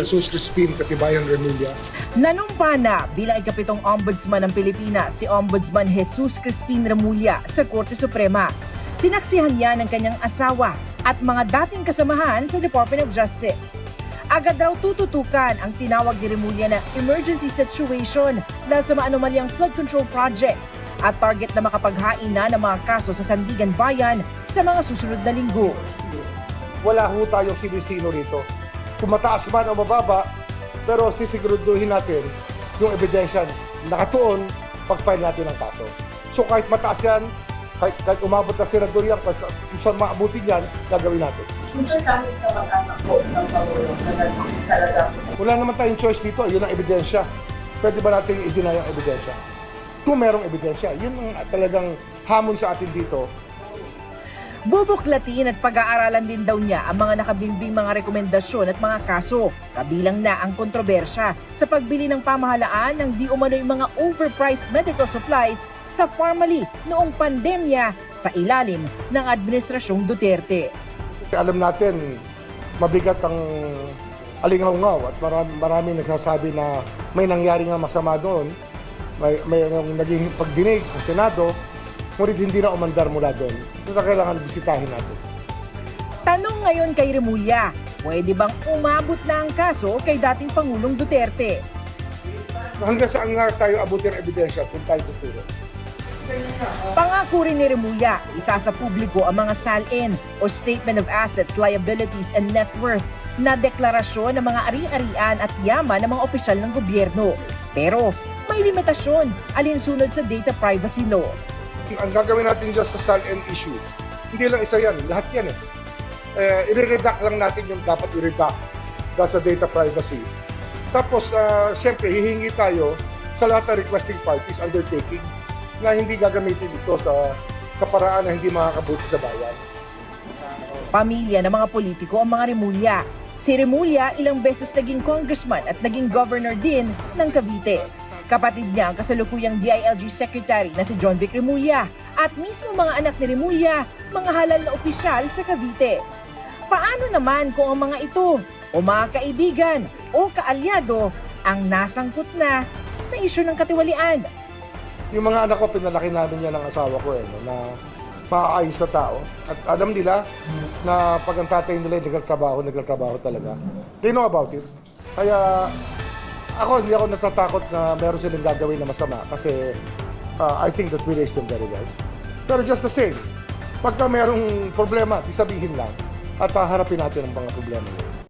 Jesus Crispin Katibayan Remulla. Nanumpa na bilang ikapitong ombudsman ng Pilipinas si Ombudsman Jesus Crispin Remulla sa Korte Suprema. Sinaksihan niya ng kanyang asawa at mga dating kasamahan sa Department of Justice. Agad raw tututukan ang tinawag ni Remulla na emergency situation dahil sa maanomalyang flood control projects at target na makapaghain na ng mga kaso sa Sandigan Bayan sa mga susunod na linggo. Wala ho tayong sinisino rito. Kung mataas man o mababa, pero sisiguraduhin natin yung ebidensya nakatuon pag-file natin ng kaso. So kahit mataas yan, kahit, kahit umabot na senador yan, kung sa- kung saan maabutin yan, gagawin natin. Sir, kahit na mag-atakbo ng Pangulo talaga po Wala naman tayong choice dito, yun ang ebidensya. Pwede ba natin i-deny ang ebidensya? Kung merong ebidensya, yun ang talagang hamon sa atin dito. Bubuklatin at pag-aaralan din daw niya ang mga nakabimbing mga rekomendasyon at mga kaso. Kabilang na ang kontrobersya sa pagbili ng pamahalaan ng di umano'y mga overpriced medical supplies sa Pharmaly noong pandemya sa ilalim ng Administrasyong Duterte. Alam natin, mabigat ang alingaw at marami, marami nagsasabi na may nangyari nga masama doon. May, may naging pagdinig sa Senado, ngunit hindi na umandar mula doon. Ito na kailangan bisitahin natin. Tanong ngayon kay Remulla, pwede bang umabot na ang kaso kay dating Pangulong Duterte? Hanggang saan nga tayo abutin ang ebidensya kung tayo tuturo? Pangako rin ni Remulla, isa sa publiko ang mga SALN o Statement of Assets, Liabilities and Net Worth na deklarasyon ng mga ari-arian at yaman ng mga opisyal ng gobyerno. Pero may limitasyon alinsunod sa data privacy law. Ang gagawin natin dyan sa SALN issue, hindi lang isa yan, lahat yan eh. eh i-redact lang natin yung dapat i-redact dahil sa data privacy. Tapos, uh, siyempre, hihingi tayo sa lahat ng requesting parties undertaking na hindi gagamitin ito sa sa paraan na hindi makakabuti sa bayan. Pamilya ng mga politiko ang mga Remulla. Si Remulla ilang beses naging congressman at naging governor din ng Cavite. Kapatid niya ang kasalukuyang DILG secretary na si John Vic Remulla at mismo mga anak ni Remulla, mga halal na opisyal sa Cavite. Paano naman kung ang mga ito o mga kaibigan o kaalyado ang nasangkot na sa isyu ng katiwalian? Yung mga anak ko, pinalaki namin yan ng asawa ko eh, no, na maayos na tao. At alam nila na pag ang tatay nila ay nagkatrabaho, nagkatrabaho talaga. They know about it. Kaya ako, hindi ako natatakot na meron silang gagawin na masama kasi uh, I think that we raised them very well. Pero just the same, pagka merong problema, isabihin lang at haharapin natin ang mga problema nila.